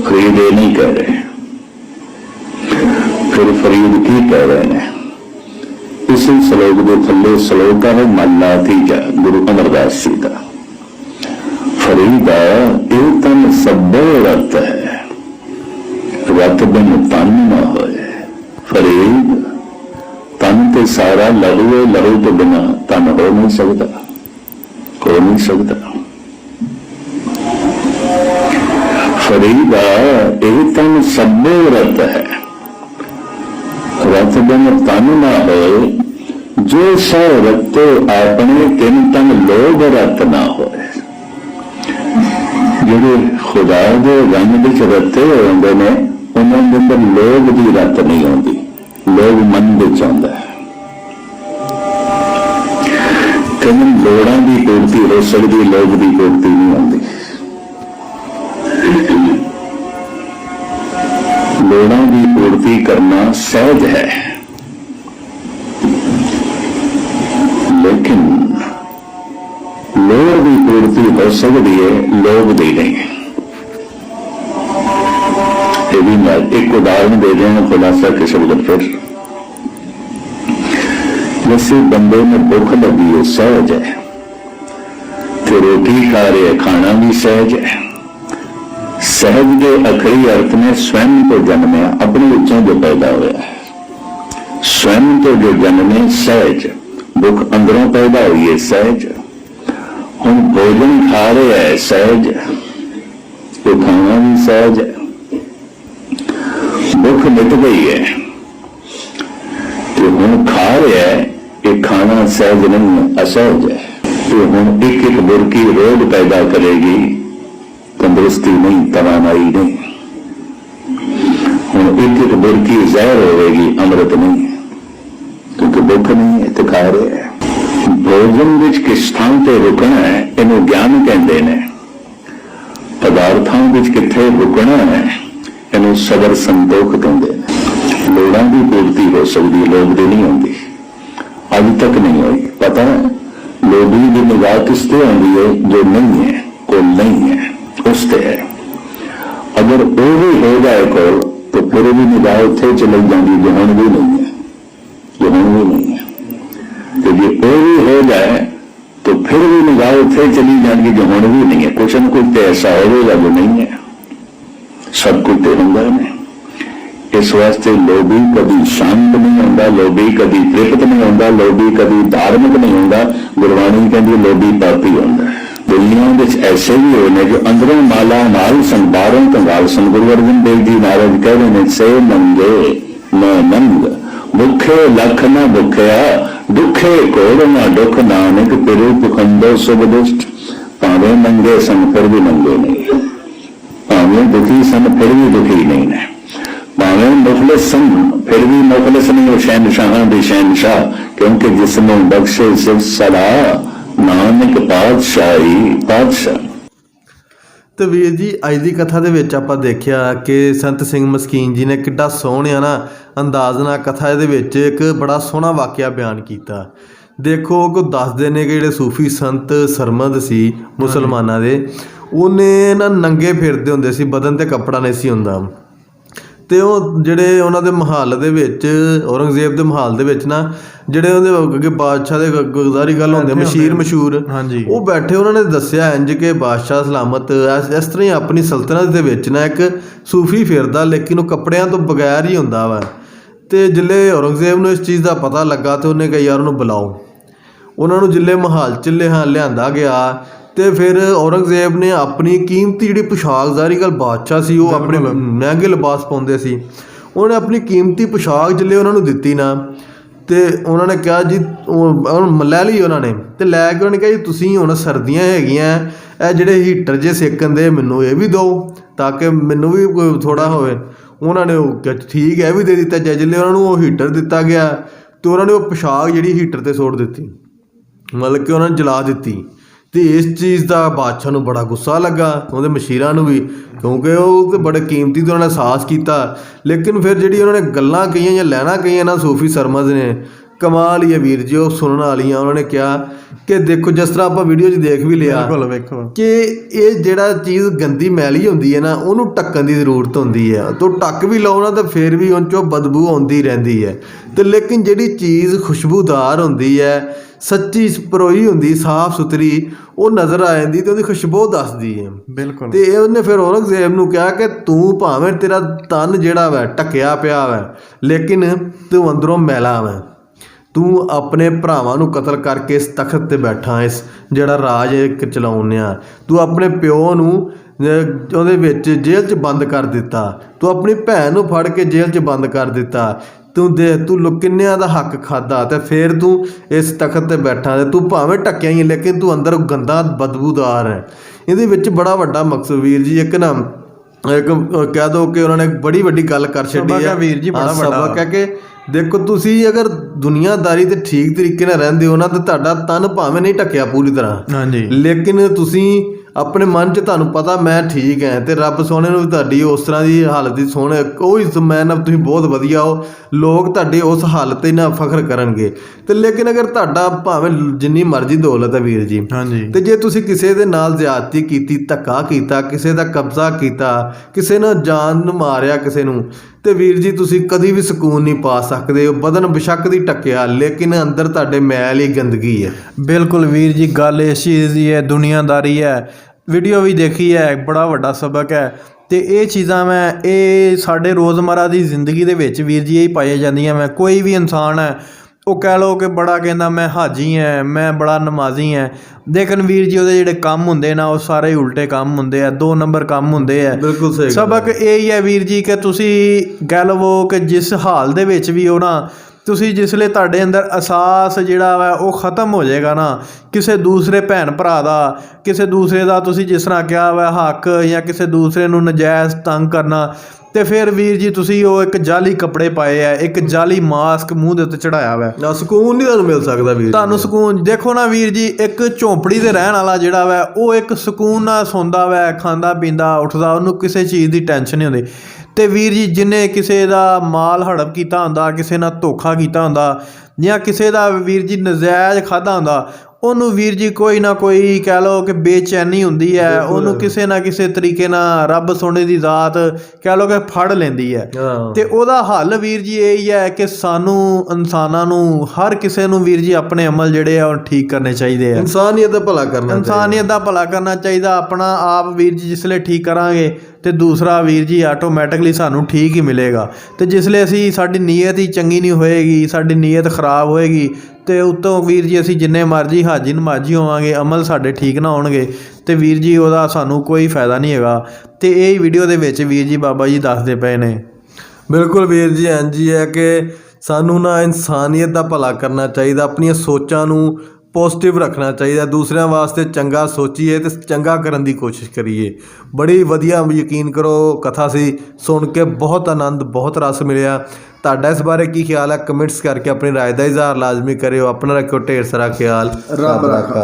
ਫਰੀਦ ਇਹ ਨਹੀਂ ਕਹਿ ਰਹੇ। ਫਿਰ ਫਰੀਦ ਕੀ ਕਹਿ ਰਹੇ ਨੇ? ਇਸੇ ਸ਼ਲੋਕ ਦੇ ਥੱਲੇ ਸ਼ਲੋਕ ਹੈ ਮੱਲਾ ਤੀਜਾ ਗੁਰੂ ਅਮਰਦਾਸ ਜੀ ਦਾ। ਫਰੀਦਾ, ਇਹ ਤਨ ਸਭੇ ਰਤ ਹੈ। ਰਤ ਬਿਨ ਤਨ ਨਾ ਹੋਏ ਫਰੀਦ ਤਨ ਤੇ ਸਾਰਾ ਲਹੂ ਹੈ ਲਹੂ ਤੋਂ ਬਿਨਾ ਤਨ ਹੋ ਨਹੀਂ ਸਕਦਾ, ਹੋ ਨਹੀਂ ਸਕਦਾ। ਫਰੀਦਾ ਇਹ ਤਨ ਸਭੇ ਰਤ ਹੈ। ਰਤ ਬਿਨ ਤਨ ਨਾ ਹੋਏ, ਜੋ ਸੋ ਰਤੇ ਆਪਣੇ ਤਿੰਨ ਤਨ ਲੋਭ ਰਤ ਨਾ ਹੋਏ। ਜਿਹੜੇ ਖੁਦਾ ਦੇ ਰੰਗ ਵਿੱਚ ਰੱਤੇ ਹੋਏ ਹੁੰਦੇ ਨੇ, ਉਹਨਾਂ ਦੇ ਅੰਦਰ ਲੋਭ ਦੀ ਰਤ ਨਹੀਂ ਆਉਂਦੀ, ਲੋਭ ਮਨ ਵਿੱਚ ਆਉਂਦਾ ਹੈ। ਹੋ ਸਕਦੀ ਹੈ, ਲੋਭ ਦੀ ਪੂਰਤੀ ਨਹੀਂ ਆਉਂਦੀ ਲੋੜਾਂ ਦੀ ਪੂਰਤੀ ਕਰਨਾ ਸਹਿਜ ਹੈ ਲੇਕਿਨ ਲੋੜ ਦੀ ਪੂਰਤੀ ਹੋ ਸਕਦੀ ਹੈ ਲੋਭ ਦੀ ਨਹੀਂ ਇਹ ਵੀ ਮੈਂ ਇੱਕ ਉਦਾਹਰਨ ਦੇ ਦੇਣਾ ਖੁਲਾਸਾ ਕਿਸੇ ਵਕਤ ਫਿਰ जैसे बंदे में भूख लगी है सहज है तो रोटी खा रहे खाना भी सहज है सहज के अखरी अर्थ में स्वयं को जन्मे अपने उच्चों जो पैदा हुआ है स्वयं को जो जन्मे सहज भुख अंदरों पैदा हुई है सहज हम भोजन खा रहे हैं सहज तो खाना भी सहज है भुख मिट गई है तो हम खा रहे हैं ये खाना सहज नहीं असहज है ਤੇ ਹੁਣ ਇੱਕ ਇੱਕ ਬੁਰਕੀ ਰੋਗ ਪੈਦਾ ਕਰੇਗੀ ਤੰਦਰੁਸਤੀ ਨਹੀਂ ਤਵਾਨਾਈ ਨਹੀਂ। ਹੁਣ ਇੱਕ ਇੱਕ ਬੁਰਕੀ ਜ਼ਹਿਰ ਹੋਵੇਗੀ ਅੰਮ੍ਰਿਤ ਨਹੀਂ। ਕਿਉਂਕਿ ਭੁੱਖ ਨਹੀਂ ਹੈ ਹੈ। ਭੋਜਨ ਵਿੱਚ ਕਿਸ ਥਾਂ ਤੇ ਰੁਕਣਾ ਹੈ ਇਹਨੂੰ ਗਿਆਨ ਕਹਿੰਦੇ ਨੇ। ਪਦਾਰਥਾਂ ਵਿੱਚ ਕਿੱਥੇ ਰੁਕਣਾ ਹੈ ਇਹਨੂੰ ਸਬਰ ਸੰਤੋਖ ਕਹਿੰਦੇ ਨੇ। ਲੋੜਾਂ ਦੀ ਪੂਰਤੀ ਹੋ ਸਕਦੀ ਹੈ, ਲੋਭ ਦੀ ਨਹੀਂ ਹੁੰਦੀ। ਅੱਜ ਤੱਕ ਨਹੀਂ ਹੋਈ ਪਤਾ ਹੈ। ਲੋਭੀ ਦੀ ਨਿਗਾਹ ਕਿਸ ਤੇ ਆਉਂਦੀ ਹੈ ਜੋ ਨਹੀਂ ਹੈ ਕੋਲ ਨਹੀਂ ਹੈ ਉਸ ਤੇ ਹੈ ਅਗਰ ਉਹ ਵੀ ਹੋ ਜਾਏ ਕੋਲ ਤਾਂ ਫਿਰ ਵੀ ਨਿਗਾਹ ਉੱਥੇ ਚਲੀ ਜਾਂਦੀ ਜੋ ਹੁਣ ਵੀ ਨਹੀਂ ਹੈ ਜੋ ਹੁਣ ਵੀ ਨਹੀਂ ਹੈ ਤੇ ਜੇ ਉਹ ਵੀ ਹੋ ਜਾਏ ਤਾਂ ਫਿਰ ਵੀ ਨਿਗਾਹ ਉੱਥੇ ਚਲੀ ਜਾਂਦੀ ਜੋ ਹੁਣ ਵੀ ਨਹੀਂ ਹੈ ਕੁਛ ਨਾ ਕੁਛ ਤੇ ਐਸਾ ਹੋਵੇਗਾ ਜੋ ਨਹੀਂ ਹੈ ਸਭ ਕੁਝ ਤੇ ਹੁੰਦਾ ਹੈ ਇਸ ਵਾਸਤੇ ਲੋਭੀ ਕਦੀ ਸ਼ਾਂਤ ਨਹੀਂ ਹੁੰਦਾ, ਲੋਭੀ ਕਦੀ ਤ੍ਰਿਪਤ ਨਹੀਂ ਹੁੰਦਾ, ਲੋਭੀ ਕਦੀ ਧਾਰਮਿਕ ਨਹੀਂ ਹੁੰਦਾ। ਗੁਰਬਾਣੀ ਕਹਿੰਦੀ ਲੋਭੀ ਪਾਪੀ ਹੁੰਦਾ ਦੁਨੀਆ ਵਿੱਚ ਐਸੇ ਵੀ ਹੋਏ ਨੇ ਜੋ ਅੰਦਰੋਂ ਮਾਲਾ ਮਾਲ ਸੰਭਾਰੋਂ ਕੰਗਾਲ ਸਨ ਗੁਰੂ ਅਰਜਨ ਦੇਵ ਜੀ ਮਹਾਰਾਜ ਰਹੇ ਨੇ, ਸੇ ਮੰਗੇ, ਮੈਂ ਮੰਗ। ਭੁੱਖੇ ਲੱਖ ਨਾ ਭੁੱਖਿਆ, ਦੁਖੇ ਕੋੜ ਨਾ ਦੁੱਖ ਨਾਨਕ ਪਿਰੂ ਪੁਖੰਦੋ ਸੁਬਦੁਸ਼ਟ ਭਾਵੇਂ ਮੰਗੇ ਸਨ, ਫਿਰ ਵੀ ਮੰਗੇ ਨਹੀਂ। ਭਾਵੇਂ ਦੁਖੀ ਸਨ, ਫਿਰ ਵੀ ਦੁਖੀ ਨਹੀਂ ਨੇ। ਭਾਵੇਂ ਮੁਖਲਸ ਫਿਰ ਵੀ ਮੁਖਲਸ ਨਹੀਂ ਉਹ ਸ਼ਹਿਨਸ਼ਾਹਾਂ ਦੇ ਸ਼ਹਿਨਸ਼ਾਹ, ਕਿਉਂਕਿ ਜਿਸ ਨੂੰ ਬਖਸ਼ੇ ਸਿਰ ਸਦਾ ਨਾਨਕ ਪਾਤਸ਼ਾਹੀ, ਪਾਤਸ਼ਾਹ। ਤੇ ਵੀਰ ਜੀ, ਅੱਜ ਦੀ ਕਥਾ ਦੇ ਵਿੱਚ ਆਪਾਂ ਦੇਖਿਆ ਕਿ ਸੰਤ ਸਿੰਘ ਮਸਕੀਨ ਜੀ ਨੇ ਕਿੱਡਾ ਸੋਹਣਿਆ ਨਾ ਅੰਦਾਜ਼ ਨਾਲ ਕਥਾ ਇਹਦੇ ਵਿੱਚ ਇੱਕ ਬੜਾ ਸੋਹਣਾ ਵਾਕਿਆ ਬਿਆਨ ਕੀਤਾ। ਦੇਖੋ ਕੋ ਦੱਸਦੇ ਨੇ ਕਿ ਜਿਹੜੇ ਸੂਫੀ ਸੰਤ ਸਰਮਦ ਸੀ ਮੁਸਲਮਾਨਾਂ ਦੇ, ਉਹਨੇ ਨਾ ਨੰਗੇ ਫਿਰਦੇ ਹੁੰਦੇ ਸੀ, ਬਦਨ ਤੇ ਕੱਪੜਾ ਨਹੀਂ ਸੀ ਹੁੰਦਾ। ਤੇ ਉਹ ਜਿਹੜੇ ਉਹਨਾਂ ਦੇ ਮਹੱਲ ਦੇ ਵਿੱਚ ਔਰੰਗਜ਼ੇਬ ਦੇ ਮਹੱਲ ਦੇ ਵਿੱਚ ਨਾ ਜਿਹੜੇ ਉਹਦੇ ਅੱਗੇ ਬਾਦਸ਼ਾਹ ਦੇ ਗੁਜ਼ਾਰੀ ਗੱਲ ਹੁੰਦੇ ਮਸ਼ੀਰ ਮਸ਼ਹੂਰ ਹਾਂਜੀ। ਉਹ ਬੈਠੇ ਉਹਨਾਂ ਨੇ ਦੱਸਿਆ ਇੰਜ ਕਿ ਬਾਦਸ਼ਾਹ ਸਲਾਮਤ ਇਸ ਇਸ ਤਰ੍ਹਾਂ ਹੀ ਆਪਣੀ ਸਲਤਨਤ ਦੇ ਵਿੱਚ ਨਾ ਇੱਕ ਸੂਫੀ ਫਿਰਦਾ ਲੇਕਿਨ ਉਹ ਕੱਪੜਿਆਂ ਤੋਂ ਬਗੈਰ ਹੀ ਹੁੰਦਾ ਵਾ। ਤੇ ਜਿੱਲੇ ਔਰੰਗਜ਼ੇਬ ਨੂੰ ਇਸ ਚੀਜ਼ ਦਾ ਪਤਾ ਲੱਗਾ ਤੇ ਉਹਨੇ ਕਿਹਾ ਯਾਰ ਉਹਨੂੰ ਬੁਲਾਓ। ਉਹਨਾਂ ਨੂੰ ਜਿੱਲੇ ਮਹਾਲ ਚ ਲਿਆ ਲਿਆਂਦਾ ਗਿਆ ਤੇ ਫਿਰ ਔਰੰਗਜ਼ੇਬ ਨੇ ਆਪਣੀ ਕੀਮਤੀ ਜਿਹੜੀ ਪੁਸ਼ਾਕ ਜ਼ਾਰੀ ਗੱਲ ਬਾਦਸ਼ਾਹ ਸੀ ਉਹ ਆਪਣੇ ਮਹਿੰਗੇ ਲਿਬਾਸ ਪਾਉਂਦੇ ਸੀ। ਉਹਨੇ ਆਪਣੀ ਕੀਮਤੀ ਪੁਸ਼ਾਕ ਜਿੱਲੇ ਉਹਨਾਂ ਨੂੰ ਦਿੱਤੀ ਨਾ ਤੇ ਉਹਨਾਂ ਨੇ ਕਿਹਾ ਜੀ ਉਹ ਲੈ ਲਈ ਉਹਨਾਂ ਨੇ। ਤੇ ਲੈ ਕੇ ਉਹਨਾਂ ਨੇ ਕਿਹਾ ਜੀ ਤੁਸੀਂ ਹੁਣ ਸਰਦੀਆਂ ਹੈਗੀਆਂ ਇਹ ਜਿਹੜੇ ਹੀਟਰ ਜੇ ਸੇਕਣ ਦੇ ਮੈਨੂੰ ਇਹ ਵੀ ਦਿਓ ਤਾਂ ਕਿ ਮੈਨੂੰ ਵੀ ਕੋਈ ਥੋੜਾ ਹੋਵੇ। ਉਹਨਾਂ ਨੇ ਉਹ ਠੀਕ ਹੈ ਵੀ ਦੇ ਦਿੱਤਾ। ਜਿੱਲੇ ਉਹਨਾਂ ਨੂੰ ਉਹ ਹੀਟਰ ਦਿੱਤਾ ਗਿਆ ਤੇ ਉਹਨਾਂ ਨੇ ਉਹ ਪੁਸ਼ਾਕ ਜਿਹੜੀ ਹੀਟਰ ਤੇ ਸੁੱਟ ਦਿੱਤੀ। ਮਤਲਬ ਕਿ ਉਹਨਾਂ ਨੇ ਜਲਾ ਦਿੱਤੀ। ਤੇ ਇਸ ਚੀਜ਼ ਦਾ ਬਾਦਸ਼ਾਹ ਨੂੰ ਬੜਾ ਗੁੱਸਾ ਲੱਗਾ ਉਹਦੇ ਮਸ਼ੀਰਾਂ ਨੂੰ ਵੀ ਕਿਉਂਕਿ ਉਹ ਤੇ ਬੜੇ ਕੀਮਤੀ ਤੇ ਉਹਨਾਂ ਨੇ ਸਾਹਸ ਕੀਤਾ। ਲੇਕਿਨ ਫਿਰ ਜਿਹੜੀ ਉਹਨਾਂ ਨੇ ਗੱਲਾਂ ਕਹੀਆਂ ਜਾਂ ਲੈਣਾ ਕਹੀਆਂ ਨਾ ਸੂਫੀ ਸਰਮਦ ਨੇ ਕਮਾਲ ਹੀ ਹੈ ਵੀਰ ਜੀ ਉਹ ਸੁਣਨ ਵਾਲੀਆਂ ਉਹਨਾਂ ਨੇ ਕਿਹਾ ਕਿ ਦੇਖੋ ਜਿਸ ਤਰ੍ਹਾਂ ਆਪਾਂ ਵੀਡੀਓ 'ਚ ਦੇਖ ਵੀ ਲਿਆ ਬਿਲਕੁਲ ਵੇਖੋ ਕਿ ਇਹ ਜਿਹੜਾ ਚੀਜ਼ ਗੰਦੀ ਮੈਲੀ ਹੁੰਦੀ ਹੈ ਨਾ ਉਹਨੂੰ ਟੱਕਣ ਦੀ ਜ਼ਰੂਰਤ ਹੁੰਦੀ ਹੈ। ਤੋ ਟੱਕ ਵੀ ਲਾਓ ਨਾ ਤਾਂ ਫਿਰ ਵੀ ਉਹਨਾਂ ਚੋਂ ਬਦਬੂ ਆਉਂਦੀ ਰਹਿੰਦੀ ਹੈ। ਤੇ ਲੇਕਿਨ ਜਿਹੜੀ ਚੀਜ਼ ਖੁਸ਼ਬੂਦਾਰ ਹੁੰਦੀ ਹੈ ਸੱਚੀ ਪਰੋਈ ਹੁੰਦੀ ਸਾਫ਼ ਸੁਥਰੀ ਉਹ ਨਜ਼ਰ ਆ ਜਾਂਦੀ ਤੇ ਉਹਦੀ ਖੁਸ਼ਬੂ ਦੱਸਦੀ ਹੈ। ਬਿਲਕੁਲ। ਤੇ ਇਹ ਉਹਨੇ ਫਿਰ ਔਰੰਗਜ਼ੇਬ ਨੂੰ ਕਿਹਾ ਕਿ ਤੂੰ ਭਾਵੇਂ ਤੇਰਾ ਤਨ ਜਿਹੜਾ ਵੈ ਟਕਿਆ ਪਿਆ ਵੈ ਲੇਕਿਨ ਤੂੰ ਅੰਦਰੋਂ ਮੈਲਾ ਵੈ। ਤੂੰ ਆਪਣੇ ਭਰਾਵਾਂ ਨੂੰ ਕਤਲ ਕਰਕੇ ਇਸ ਤਖਤ ਤੇ ਬੈਠਾ ਇਸ ਜਿਹੜਾ ਰਾਜ ਇੱਕ ਚਲਾਉਣਿਆ। ਤੂੰ ਆਪਣੇ ਪਿਓ ਨੂੰ ਉਹਦੇ ਵਿੱਚ ਜੇਲ੍ਹ 'ਚ ਬੰਦ ਕਰ ਦਿੱਤਾ। ਤੂੰ ਆਪਣੀ ਭੈਣ ਨੂੰ ਫੜ ਕੇ ਜੇਲ੍ਹ 'ਚ ਬੰਦ ਕਰ ਦਿੱਤਾ। ਤੂੰ ਦੇ ਤੂੰ ਲੋ ਕਿੰਨਿਆਂ ਦਾ ਹੱਕ ਖਾਦਾ ਤੇ ਫੇਰ ਤੂੰ ਇਸ ਤਖਤ ਤੇ ਬੈਠਾ ਤੇ ਤੂੰ ਭਾਵੇਂ ਟੱਕਿਆ ਹੀ ਲੇਕਿਨ ਤੂੰ ਅੰਦਰ ਗੰਦਾ ਬਦਬੂਦਾਰ ਹੈ ਇਹਦੇ ਵਿੱਚ ਬੜਾ ਵੱਡਾ ਮਕਸਦ ਵੀਰ ਜੀ ਇੱਕ ਨਾ ਇੱਕ ਕਹਿ ਦੋ ਕਿ ਉਹਨਾਂ ਨੇ ਬੜੀ ਵੱਡੀ ਗੱਲ ਕਰ ਛੱਡੀ ਹੈ ਵੀਰ ਜੀ, ਬੜਾ ਵੱਡਾ। ਸਬਕ ਹੈ ਕਿ ਦੇਖੋ ਤੁਸੀਂ ਅਗਰ ਦੁਨੀਆਦਾਰੀ ਤੇ ਠੀਕ ਤਰੀਕੇ ਨਾਲ ਰਹਿੰਦੇ ਹੋ ਨਾ ਤੇ ਤੁਹਾਡਾ ਤਨ ਭਾਵੇਂ ਨਹੀਂ ਟੱਕਿਆ ਪੂਰੀ ਤਰ੍ਹਾਂ। ਹਾਂਜੀ। ਲੇਕਿਨ ਤੁਸੀਂ ਆਪਣੇ ਮਨ 'ਚ ਤੁਹਾਨੂੰ ਪਤਾ ਮੈਂ ਠੀਕ ਹਾਂ ਤੇ ਰੱਬ ਸੋਹਣੇ ਨੂੰ ਵੀ ਤੁਹਾਡੀ ਉਸ ਤਰ੍ਹਾਂ ਦੀ ਹਾਲਤ ਦੀ ਸੋਹਣੇ ਕੋਈ ਮੈਂ ਨਾ ਤੁਸੀਂ ਬਹੁਤ ਵਧੀਆ ਹੋ। ਲੋਕ ਤੁਹਾਡੇ ਉਸ ਹਾਲਤ ਤੇ ਨਾ ਫਖਰ ਕਰਨਗੇ। ਤੇ ਲੇਕਿਨ ਅਗਰ ਤੁਹਾਡਾ ਭਾਵੇਂ ਜਿੰਨੀ ਮਰਜ਼ੀ ਦੌਲਤ ਹੈ ਵੀਰ ਜੀ। ਤੇ ਜੇ ਤੁਸੀਂ ਕਿਸੇ ਦੇ ਨਾਲ ਜ਼ਿਆਦਤੀ ਕੀਤੀ ਧੱਕਾ ਕੀਤਾ ਕਿਸੇ ਦਾ ਕਬਜ਼ਾ ਕੀਤਾ ਕਿਸੇ ਨੇ ਜਾਨ ਨੂੰ ਮਾਰਿਆ ਕਿਸੇ ਨੂੰ ਤੇ ਵੀਰ ਜੀ, ਤੁਸੀਂ ਕਦੀ ਵੀ ਸਕੂਨ ਨਹੀਂ ਪਾ ਸਕਦੇ। ਉਹ ਬਦਨ ਬਿਸ਼ੱਕ ਦੀ ਟੱਕਿਆ, ਲੇਕਿਨ ਅੰਦਰ ਤੁਹਾਡੇ ਮੈਲ ਹੀ ਗੰਦਗੀ ਹੈ। ਬਿਲਕੁਲ ਵੀਰ ਜੀ, ਗੱਲ ਇਸ ਚੀਜ਼ ਦੀ ਹੈ, ਦੁਨੀਆਦਾਰੀ ਹੈ। ਵੀਡੀਓ ਵੀ ਦੇਖੀ ਹੈ, ਬੜਾ ਵੱਡਾ ਸਬਕ ਹੈ। ਤੇ ਇਹ ਚੀਜ਼ਾਂ ਮੈਂ, ਇਹ ਸਾਡੇ ਰੋਜ਼ਮਰਾ ਦੀ ਜ਼ਿੰਦਗੀ ਦੇ ਵਿੱਚ ਵੀਰ ਜੀ, ਇਹ ਪਾਈਆਂ ਜਾਂਦੀਆਂ। ਮੈਂ ਕੋਈ ਵੀ ਇਨਸਾਨ ਹੈ ਉਹ ਕਹਿ ਲੋ ਕਿ ਬੜਾ ਕਹਿੰਦਾ ਮੈਂ ਹਾਜੀ ਹਾਂ ਮੈਂ ਬੜਾ ਨਮਾਜ਼ੀ ਹਾਂ ਲੇਕਿਨ ਵੀਰ ਜੀ ਉਹਦੇ ਜਿਹੜੇ ਕੰਮ ਹੁੰਦੇ ਨਾ ਉਹ ਸਾਰੇ ਹੀ ਉਲਟੇ ਕੰਮ ਹੁੰਦੇ ਆ ਦੋ ਨੰਬਰ ਕੰਮ ਹੁੰਦੇ ਆ। ਬਿਲਕੁਲ ਸਹੀ ਸਬਕ ਇਹ ਹੀ ਹੈ ਵੀਰ ਜੀ ਕਿ ਤੁਸੀਂ ਕਹਿ ਲਵੋ ਕਿ ਜਿਸ ਹਾਲ ਦੇ ਵਿੱਚ ਵੀ ਹੋ ਨਾ ਤੁਸੀਂ ਜਿਸਲੇ ਤੁਹਾਡੇ ਅੰਦਰ ਅਹਿਸਾਸ ਜਿਹੜਾ ਵਾ ਉਹ ਖਤਮ ਹੋ ਜਾਏਗਾ ਨਾ। ਕਿਸੇ ਦੂਸਰੇ ਭੈਣ ਭਰਾ ਦਾ ਕਿਸੇ ਦੂਸਰੇ ਦਾ ਤੁਸੀਂ ਜਿਸ ਤਰ੍ਹਾਂ ਕਿਹਾ ਵਾ ਹੱਕ ਜਾਂ ਕਿਸੇ ਦੂਸਰੇ ਨੂੰ ਨਜਾਇਜ਼ ਤੰਗ ਕਰਨਾ ਤੇ ਫਿਰ ਵੀਰ ਜੀ ਤੁਸੀਂ ਉਹ ਇੱਕ ਜਾਲੀ ਕੱਪੜੇ ਪਾਏ ਆ ਇੱਕ ਜਾਲੀ ਮਾਸਕ ਮੂੰਹ ਦੇ ਉੱਤੇ ਚੜਾਇਆ ਵਾ ਨਾ ਸਕੂਨ ਨਹੀਂ ਤੁਹਾਨੂੰ ਮਿਲ ਸਕਦਾ ਵੀਰ। ਤੁਹਾਨੂੰ ਸਕੂਨ ਦੇਖੋ ਨਾ ਵੀਰ ਜੀ ਇੱਕ ਝੌਂਪੜੀ ਦੇ ਰਹਿਣ ਵਾਲਾ ਜਿਹੜਾ ਵਾ ਉਹ ਇੱਕ ਸਕੂਨ ਨਾਲ ਸੌਂਦਾ ਵਾ ਖਾਂਦਾ ਪੀਂਦਾ ਉੱਠਦਾ ਉਹਨੂੰ ਕਿਸੇ ਚੀਜ਼ ਦੀ ਟੈਨਸ਼ਨ ਨਹੀਂ ਹੁੰਦੀ ਤੇ ਵੀਰ ਜੀ ਜਿਨੇ ਕਿਸੇ ਦਾ ਮਾਲ ਹੜਪ ਕੀਤਾ ਹੁੰਦਾ ਕਿਸੇ ਨਾਲ ਧੋਖਾ ਕੀਤਾ ਹੁੰਦਾ ਜਾਂ ਕਿਸੇ ਦਾ ਵੀਰ ਜੀ ਨਜਾਇਜ਼ ਖਾਦਾ ਹੁੰਦਾ ਉਹਨੂੰ ਵੀਰ ਜੀ ਕੋਈ ਨਾ ਕੋਈ ਕਹਿ ਲਓ ਕਿ ਬੇਚੈਨੀ ਹੁੰਦੀ ਹੈ ਉਹਨੂੰ ਕਿਸੇ ਨਾ ਕਿਸੇ ਤਰੀਕੇ ਨਾਲ ਰੱਬ ਸੋਨੇ ਦੀ ਜ਼ਾਤ ਕਹਿ ਲਓ ਕਿ ਫੜ ਲੈਂਦੀ ਹੈ। ਤੇ ਉਹਦਾ ਹੱਲ ਵੀਰ ਜੀ ਇਹ ਹੀ ਹੈ ਕਿ ਸਾਨੂੰ ਇਨਸਾਨਾਂ ਨੂੰ ਹਰ ਕਿਸੇ ਨੂੰ ਵੀਰ ਜੀ ਆਪਣੇ ਅਮਲ ਜਿਹੜੇ ਆ ਉਹ ਠੀਕ ਕਰਨੇ ਚਾਹੀਦੇ ਆ। ਇਨਸਾਨੀਅਤ ਦਾ ਭਲਾ ਕਰਨਾ ਚਾਹੀਦਾ। ਇਨਸਾਨੀਅਤ ਦਾ ਭਲਾ ਕਰਨਾ ਚਾਹੀਦਾ। ਆਪਣਾ ਆਪ ਵੀਰ ਜੀ ਜਿਸਲੇ ਠੀਕ ਕਰਾਂਗੇ ਤੇ ਦੂਸਰਾ ਵੀਰ ਜੀ ਆਟੋਮੈਟਿਕਲੀ ਸਾਨੂੰ ਠੀਕ ਹੀ ਮਿਲੇਗਾ। ਤੇ ਜਿਸਲੇ ਅਸੀਂ, ਸਾਡੀ ਨੀਅਤ ਹੀ ਚੰਗੀ ਨਹੀਂ ਹੋਏਗੀ, ਸਾਡੀ ਨੀਅਤ ਖਰਾਬ ਹੋਏਗੀ, ਤੇ ਉਤੋਂ ਵੀਰ ਜੀ, ਅਸੀਂ ਜਿੰਨੇ ਮਰਜ਼ੀ ਹਾਜੀ ਨਮਾਜੀ ਹੋਵਾਂਗੇ, ਅਮਲ ਸਾਡੇ ਠੀਕ ਨਾ ਹੋਣਗੇ, ਤੇ ਵੀਰ ਜੀ, ਉਹਦਾ ਸਾਨੂੰ ਕੋਈ ਫਾਇਦਾ ਨਹੀਂ ਹੈਗਾ। ਤੇ ਇਹ ਵੀਡੀਓ ਦੇ ਵਿੱਚ ਵੀਰ ਜੀ, ਬਾਬਾ ਜੀ ਦੱਸਦੇ ਪਏ ਨੇ। ਬਿਲਕੁਲ ਵੀਰ ਜੀ ਇੰਜੀ ਹੈ ਕਿ ਸਾਨੂੰ ਨਾ ਇਨਸਾਨੀਅਤ ਦਾ ਭਲਾ ਕਰਨਾ ਚਾਹੀਦਾ, ਆਪਣੀਆਂ ਸੋਚਾਂ ਨੂੰ ਪੋਜ਼ਿਟਿਵ ਰੱਖਣਾ ਚਾਹੀਦਾ। ਦੂਸਰਿਆਂ ਵਾਸਤੇ ਚੰਗਾ ਸੋਚੀਏ ਤੇ ਚੰਗਾ ਕਰਨ ਦੀ ਕੋਸ਼ਿਸ਼ ਕਰੀਏ। ਬੜੀ ਵਧੀਆ ਯਕੀਨ ਕਰੋ, ਕਥਾ ਸੀ, ਸੁਣ ਕੇ ਬਹੁਤ ਆਨੰਦ, ਬਹੁਤ ਰਸ ਮਿਲਿਆ। ਤੁਹਾਡਾ ਇਸ ਬਾਰੇ ਕੀ ਖਿਆਲ ਹੈ ਕਮੈਂਟਸ ਕਰਕੇ ਆਪਣੀ ਰਾਏ ਦਾ ਇਜ਼ਹਾਰ ਲਾਜ਼ਮੀ ਕਰਿਓ। ਆਪਣਾ ਰੱਖਿਓ ਢੇਰ ਸਾਰਾ ਖਿਆਲ। ਰੱਬ ਰੱਖਾ